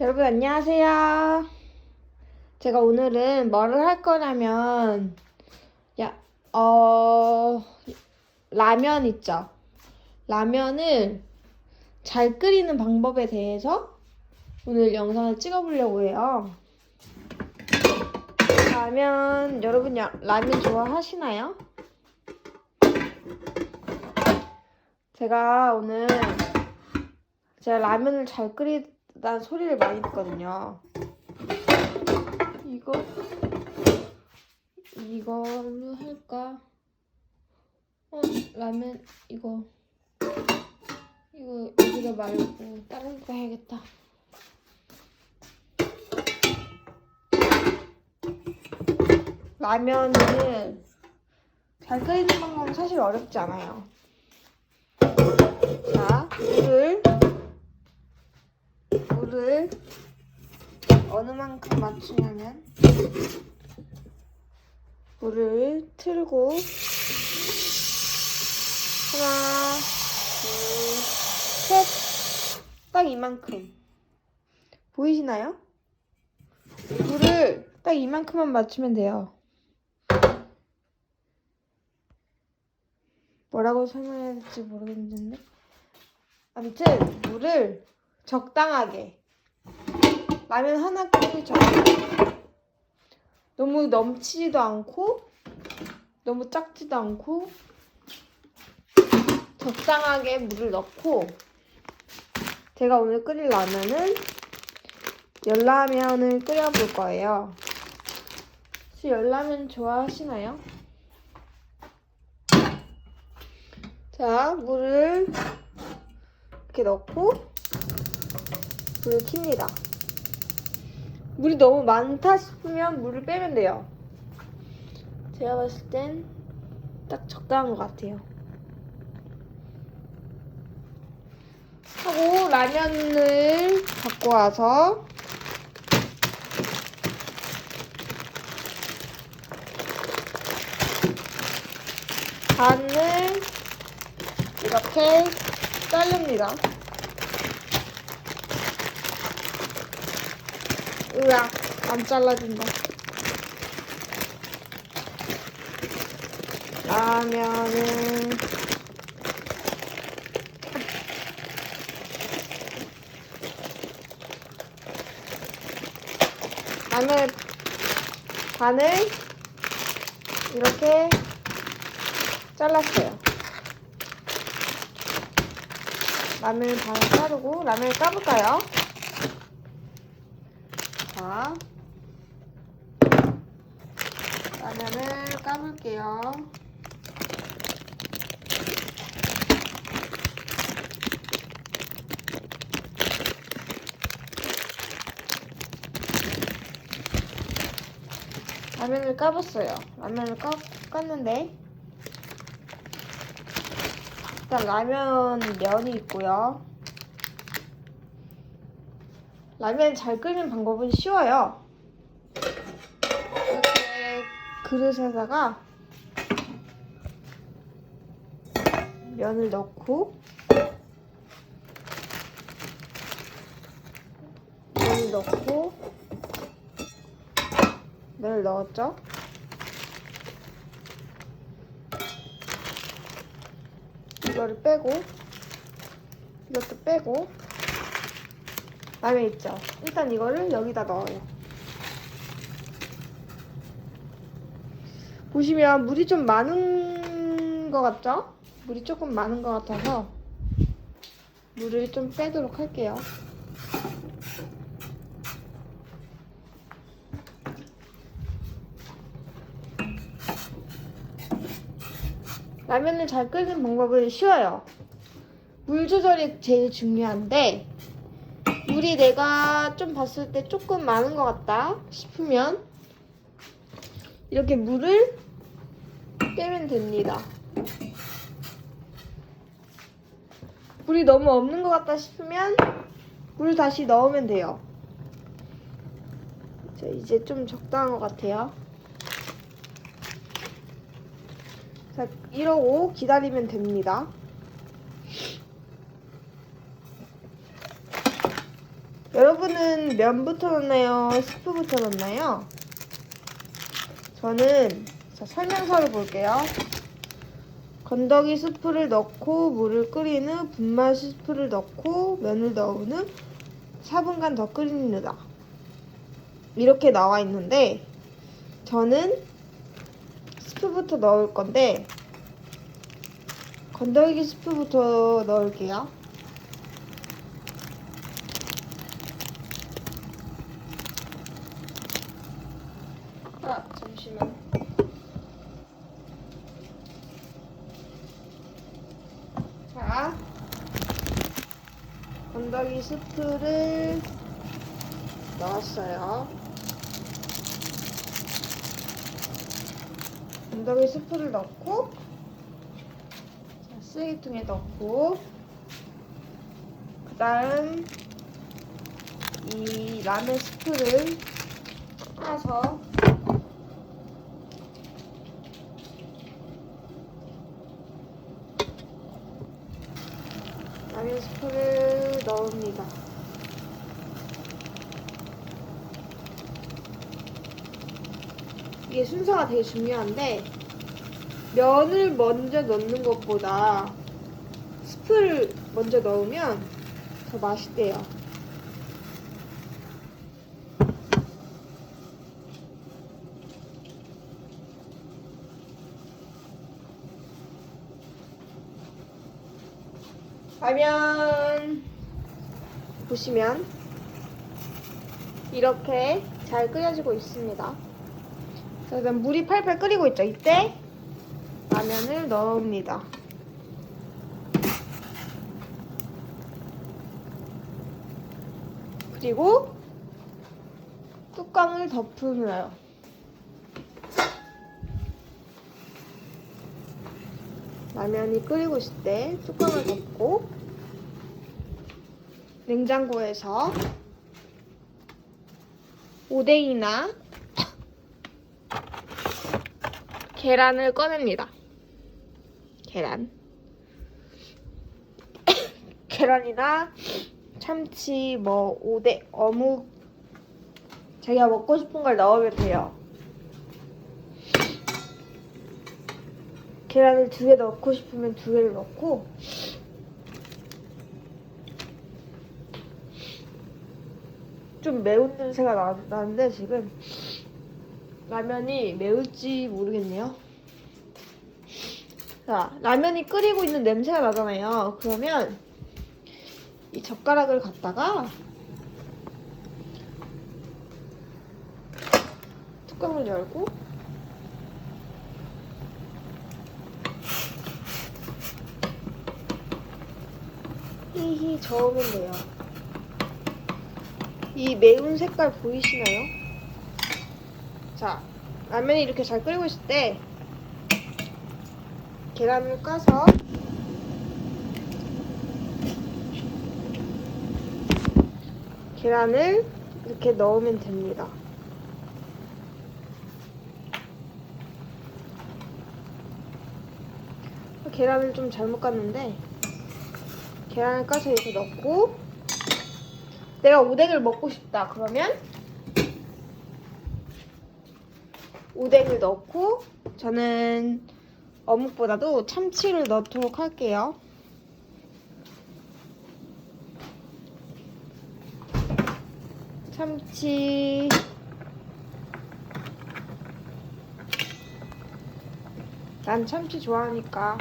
여러분 안녕하세요. 제가 오늘은 뭐를 할 거냐면 야, 어 라면 있죠. 라면을 잘 끓이는 방법에 대해서 오늘 영상을 찍어보려고 해요. 라면 여러분 야, 라면 좋아하시나요? 제가 오늘 제가 라면을 잘 끓이 다는 소리를 많이 듣거든요. 이거 이걸로 할까? 어 라면 이거 이거 여기다 말고 다른 거 해야겠다. 라면을 잘 끓이는 방법은 사실 어렵지 않아요. 자, 물을 물을 어느 만큼 맞추냐면 물을 틀고 하나, 둘, 셋, 딱 이만큼 보이시나요? 물을 딱 이만큼만 맞추면 돼요. 뭐라고 설명해야 될지 모르겠는데 아무튼 물을 적당하게 라면 하나 정도 너무 넘치지도 않고 너무 작지도 않고 적당하게 물을 넣고 제가 오늘 끓일 라면은 열라면을 끓여볼 거예요 혹시 열라면 좋아하시나요? 자 물을 이렇게 넣고 불을 킵니다. 물이 너무 많다 싶으면 물을 빼면 돼요. 제가 봤을 땐 딱 적당한 것 같아요. 하고 라면을 갖고 와서 반을 이렇게 자릅니다. 으악, 안 잘라진다. 라면은 라면 반을 이렇게 잘랐어요. 라면을 반을 자르고 라면을 까볼까요? 자, 라면을 까볼게요. 라면을 까봤어요. 라면을 까, 깠는데 일단 라면 면이 있고요. 라면 잘 끓이는 방법은 쉬워요. 이렇게 그릇에다가 면을 넣고 면을 넣고 면을 넣었죠. 이거를 빼고 이것도 빼고 라면 있죠. 일단 이거를 여기다 넣어요. 보시면 물이 좀 많은 것 같죠? 물이 조금 많은 것 같아서 물을 좀 빼도록 할게요. 라면을 잘 끓이는 방법은 쉬워요. 물 조절이 제일 중요한데 물이 내가 좀 봤을 때 조금 많은 것 같다 싶으면 이렇게 물을 빼면 됩니다. 물이 너무 없는 것 같다 싶으면 물 다시 넣으면 돼요. 자, 이제 좀 적당한 것 같아요. 자, 이러고 기다리면 됩니다. 여러분은 면부터 넣나요? 스프부터 넣나요? 저는 자, 설명서를 볼게요. 건더기 스프를 넣고 물을 끓인 후 분말 스프를 넣고 면을 넣은 후 4분간 더 끓입니다. 이렇게 나와 있는데 저는 스프부터 넣을 건데 건더기 스프부터 넣을게요. 아, 잠시만. 자, 건더기 스프를 넣었어요. 건더기 스프를 넣고, 자, 쓰레기통에 넣고, 그 다음, 이 라면 스프를 짜서 라면 스프를 넣습니다. 이게 순서가 되게 중요한데 면을 먼저 넣는 것보다 스프를 먼저 넣으면 더 맛있대요. 라면 보시면 이렇게 잘 끓여지고 있습니다. 자, 그다음 물이 팔팔 끓이고 있죠. 이때 라면을 넣습니다. 그리고 뚜껑을 덮으며요. 라면이 끓이고 있을 때 뚜껑을 덮고 냉장고에서 오뎅이나 계란을 꺼냅니다. 계란. 계란이나 참치, 뭐 오뎅, 어묵 자기가 먹고 싶은 걸 넣으면 돼요. 계란을 두 개 넣고 싶으면 두 개를 넣고 좀 매운 냄새가 나, 나는데 지금 라면이 매울지 모르겠네요. 자, 라면이 끓이고 있는 냄새가 나잖아요. 그러면 이 젓가락을 갖다가 뚜껑을 열고 히히 저으면 돼요. 이 매운 색깔 보이시나요? 자, 라면이 이렇게 잘 끓이고 있을 때 계란을 까서 계란을 이렇게 넣으면 됩니다. 계란을 좀 잘못 깠는데 계란을 까서 이렇게 넣고 내가 오뎅을 먹고 싶다. 그러면 오뎅을 넣고 저는 어묵보다도 참치를 넣도록 할게요. 참치. 난 참치 좋아하니까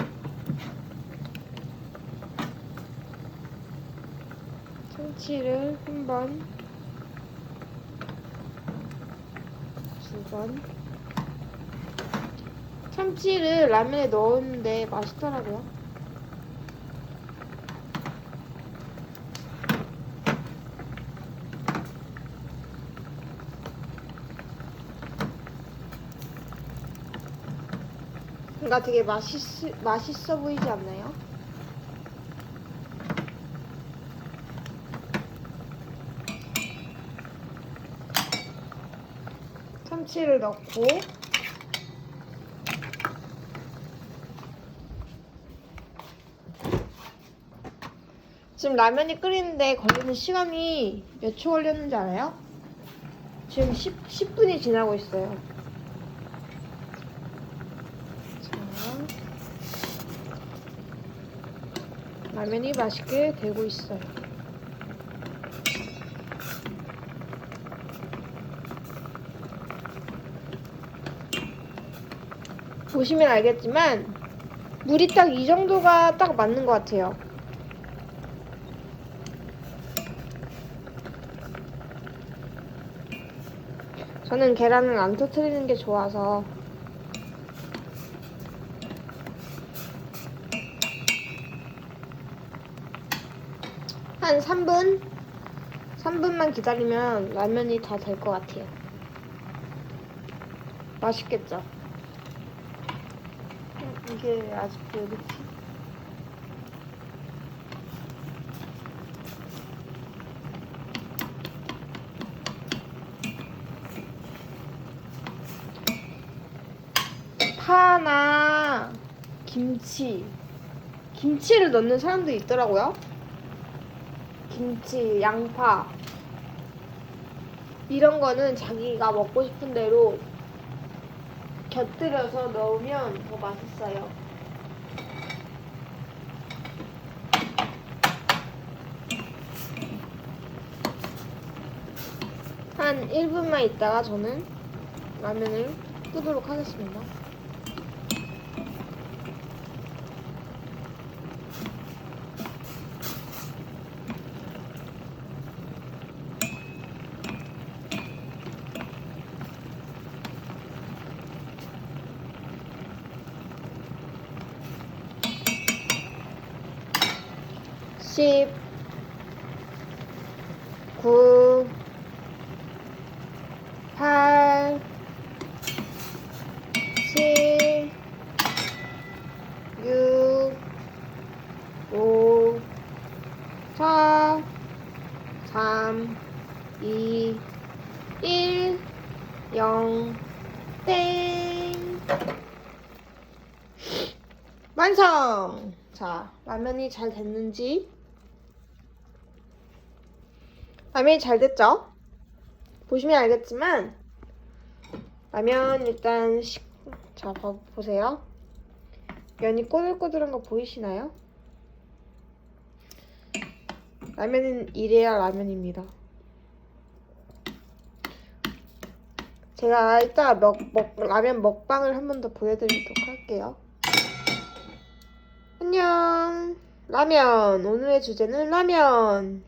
참치를 한 번, 두 번. 참치를 라면에 넣었는데 맛있더라고요. 뭔가 되게 맛있, 맛있어 보이지 않나요? 참치를 넣고 지금 라면이 끓이는데 걸리는 시간이 몇 초 걸렸는지 알아요? 지금 10, 10분이 지나고 있어요. 자, 라면이 맛있게 되고 있어요. 보시면 알겠지만 물이 딱 이 정도가 딱 맞는 것 같아요. 저는 계란을 안 터트리는 게 좋아서 한 3분? 3분만 기다리면 라면이 다 될 것 같아요. 맛있겠죠? 음, 이게 아직도 여기? 파나 김치 김치를 넣는 사람도 있더라고요. 김치, 양파 이런 거는 자기가 먹고 싶은 대로 곁들여서 넣으면 더 맛있어요. 한 1분만 있다가 저는 라면을 끄도록 하겠습니다. 십, 구, 팔, 칠, 육, 오, 사, 삼, 이, 일, 영, 땡. 완성! 자, 라면이 잘 됐는지. 라면이 잘 됐죠? 보시면 알겠지만, 라면 일단 식, 자, 봐, 보세요. 면이 꼬들꼬들한 거 보이시나요? 라면은 이래야 라면입니다. 제가 이따가 먹, 먹, 라면 먹방을 한 번 더 보여드리도록 할게요. 안녕. 라면. 오늘의 주제는 라면.